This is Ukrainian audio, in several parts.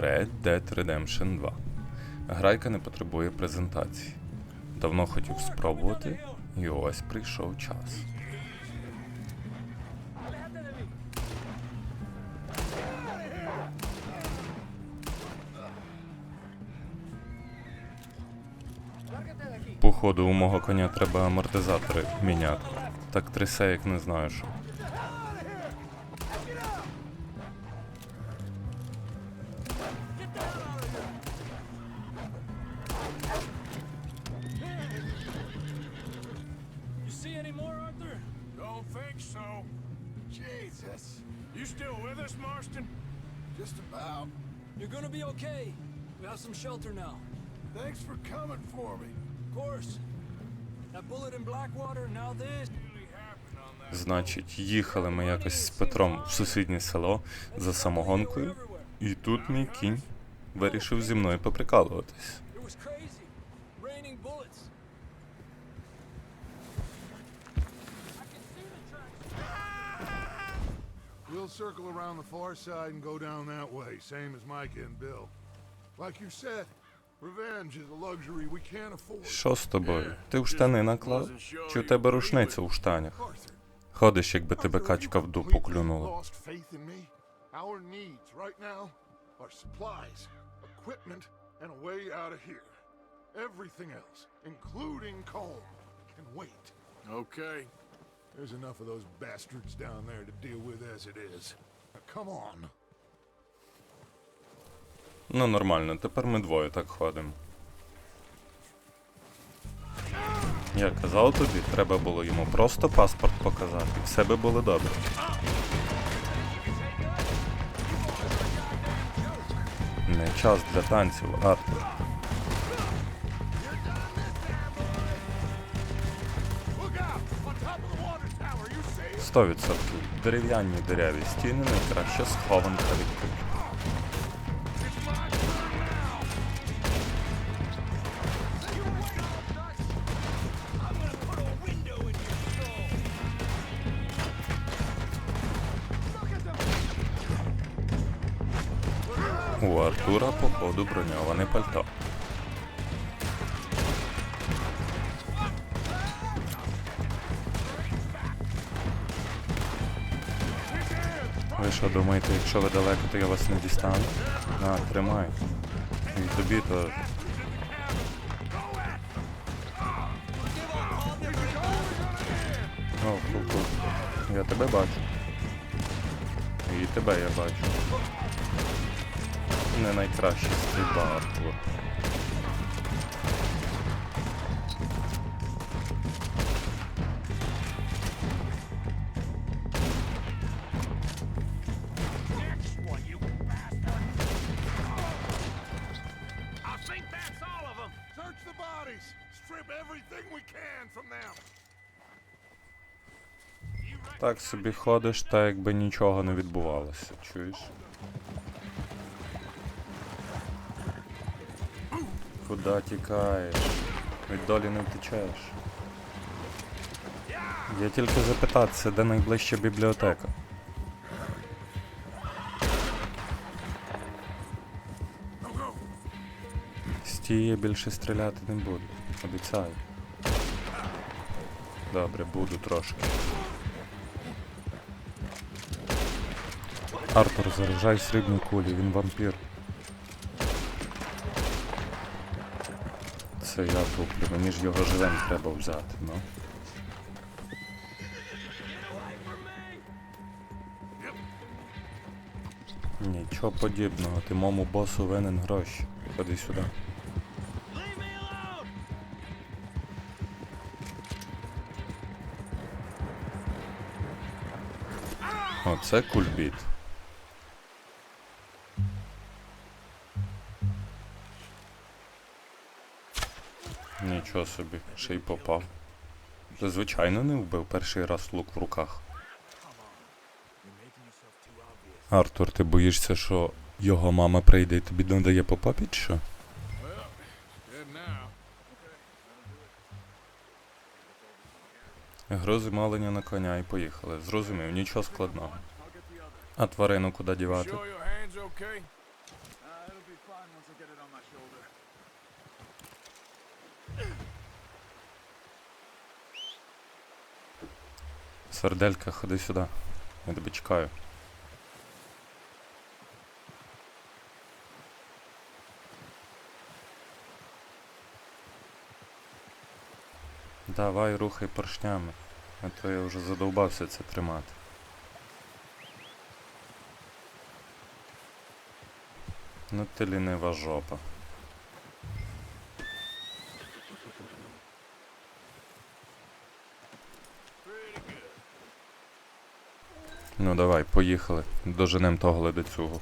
Red Dead Redemption 2. Грайка не потребує презентації. Давно хотів спробувати, і ось прийшов час. Походу, у мого коня треба амортизатори міняти. Так трясе, як не знаю що. So. Jesus. You still with us, Marston? Just about. You're gonna be okay. We have some shelter now. Thanks for coming for me. Of course. That bullet in Blackwater, now this. Really happened on that. Значить, їхали ми якось з Петром в сусіднє село за самогонкою, і тут мій кінь вирішив зі мною поприкалуватись. We'll circle around the far side and go down that way, same as Micah and Bill. Like you said, revenge is a luxury we can't afford. Що з тобою? Ти в штани наклав? Чи у тебе рушниця у штанях? Arthur, Ходиш, якби тебе Arthur, качка have в you дупу completely клюнула. Lost faith in me. Our needs right now are supplies, equipment, and a way out of here. Everything else, including Colm, can wait. Okay. There's enough of those bastards down there to deal with as it is. Come on. Ну нормально, тепер ми двоє так ходимо. Я казав тобі, треба було йому просто паспорт показати, все би було добре. Не час для танців, Артур. 100%. Дерев'яні дереві стіни найкраще схованка від ключ. У Артура, походу, броньоване пальто. Ви що думаєте, якщо ви далеко, то я вас не дістану? На, тримай. І тобі то. О, ку-ку. Я тебе бачу. І тебе я бачу. Не найкращий стрільба, Артур. Bodies. Strip everything we can from them. Так собі ходиш, та якби нічого не відбувалося, чуєш? Куда тікаєш? Від долі не втечеш. Я тільки запитатися, де найближча бібліотека. Тієї більше стріляти не буду. Обіцяю. Добре, буду трошки. Артур, заряджай срібні кулі, він вампір. Це я туплю, мені ж його живем треба взяти, ну. Нічого подібного, ти мому босу винен гроші. Ходи сюди. Оце кульбіт. Нічого собі, ще й попав. Звичайно не вбив перший раз лук в руках. Артур, ти боїшся, що його мама прийде і тобі надає по папі, що? Good now. Грози малення на коня і поїхали. Зрозумів, нічого складного. А тварину куди дівати? Сарделька, ходи сюди. Я тебе чекаю. Давай рухай поршнями, а то я вже задовбався це тримати. Ну ти лінива жопа. Ну давай, поїхали. Доженем того ледицюгу.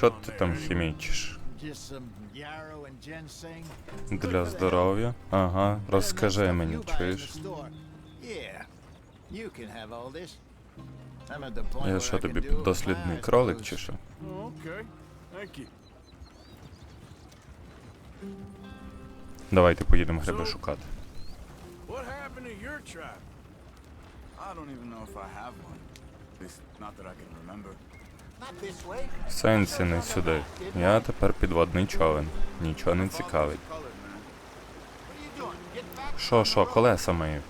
Що ти там хімічиш? Для здоров'я? Ага, розкажи мені, чуєш? Я що тобі піддослідний кролик чи що? Oh. Давайте поїдемо гриби шукати. I don't even know if I have one. At least, not that I can remember. Сенсі не сюди. Я тепер підводний човен. Нічого не цікавить. Що, що, колеса мої?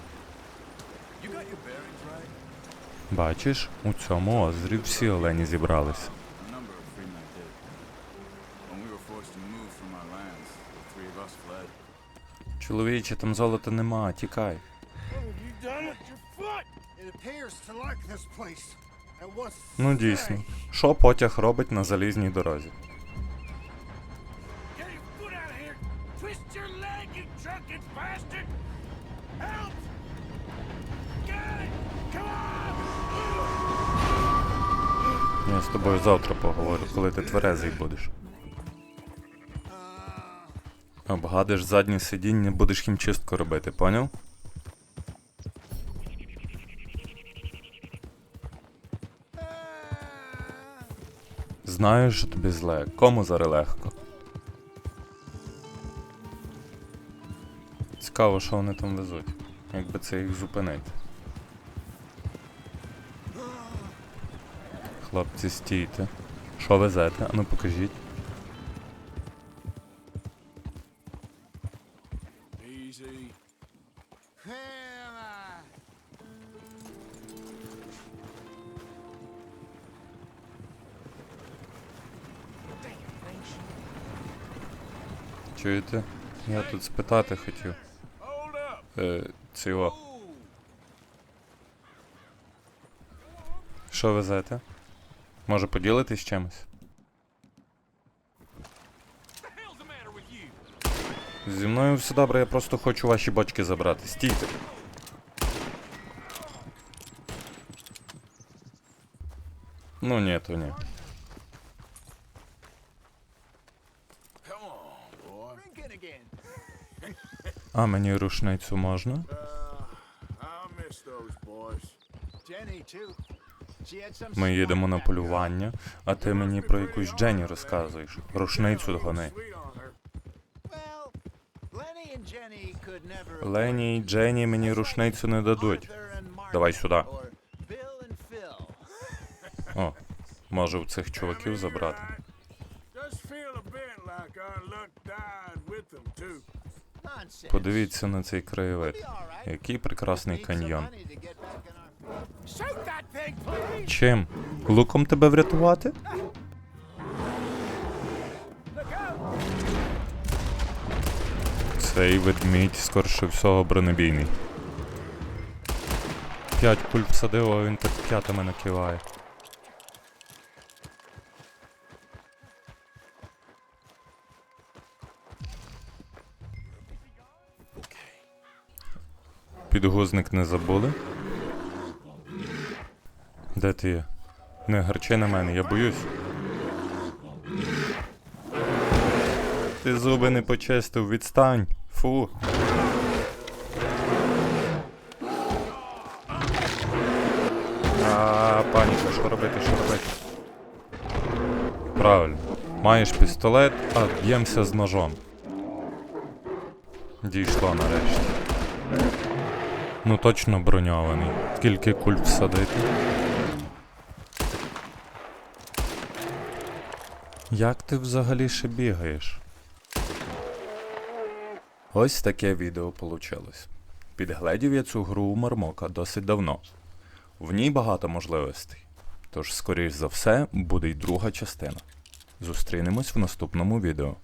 Бачиш, у цьому озері всі олені fled. Чоловіче, там золота нема, тікай. Ну дійсно. Що потяг робить на залізній дорозі? Я з тобою завтра поговорю, коли ти тверезий будеш. Обгадиш заднє сидіння, будеш хімчистку робити, поняв? Знаю, що тобі зле. Кому зараз легко? Цікаво, що вони там везуть. Якби це їх зупинити. Хлопці, стійте. Що везете? Ану покажіть. Чуєте? Я тут спитати хотів. Е, цього. Що везете? Може поділитись чимось? Зі мною все добре, я просто хочу ваші бочки забрати. Стійте. Ну ні, то ні. Come on, boy. Drinking again. А мені рушницю можна? Ми їдемо на полювання, а ти мені про якусь Дженні розказуєш. Рушницю гони. Лені і Дженні мені рушницю не дадуть. Давай сюди. О, може в цих чуваків забрати. Подивіться на цей краєвид. Який прекрасний каньйон. Чим? Луком тебе врятувати? Цей ведмідь, скорше всього, бронебійний. П'ять куль всадив, а він так п'ятами накиває. Підгузник не забули? Де ти є? Не гарчи на мене, я боюсь. Ти зуби не почистив, відстань. Фу. А, паніка, що робити, що робити? Правильно. Маєш пістолет, а б'ємося з ножом. Дійшло нарешті. Ну точно броньований. Скільки куль всадити. Як ти взагалі ще бігаєш? Ось таке відео вийшло. Підгледів я цю гру у Мармока досить давно. В ній багато можливостей. Тож, скоріш за все, буде й друга частина. Зустрінемось в наступному відео.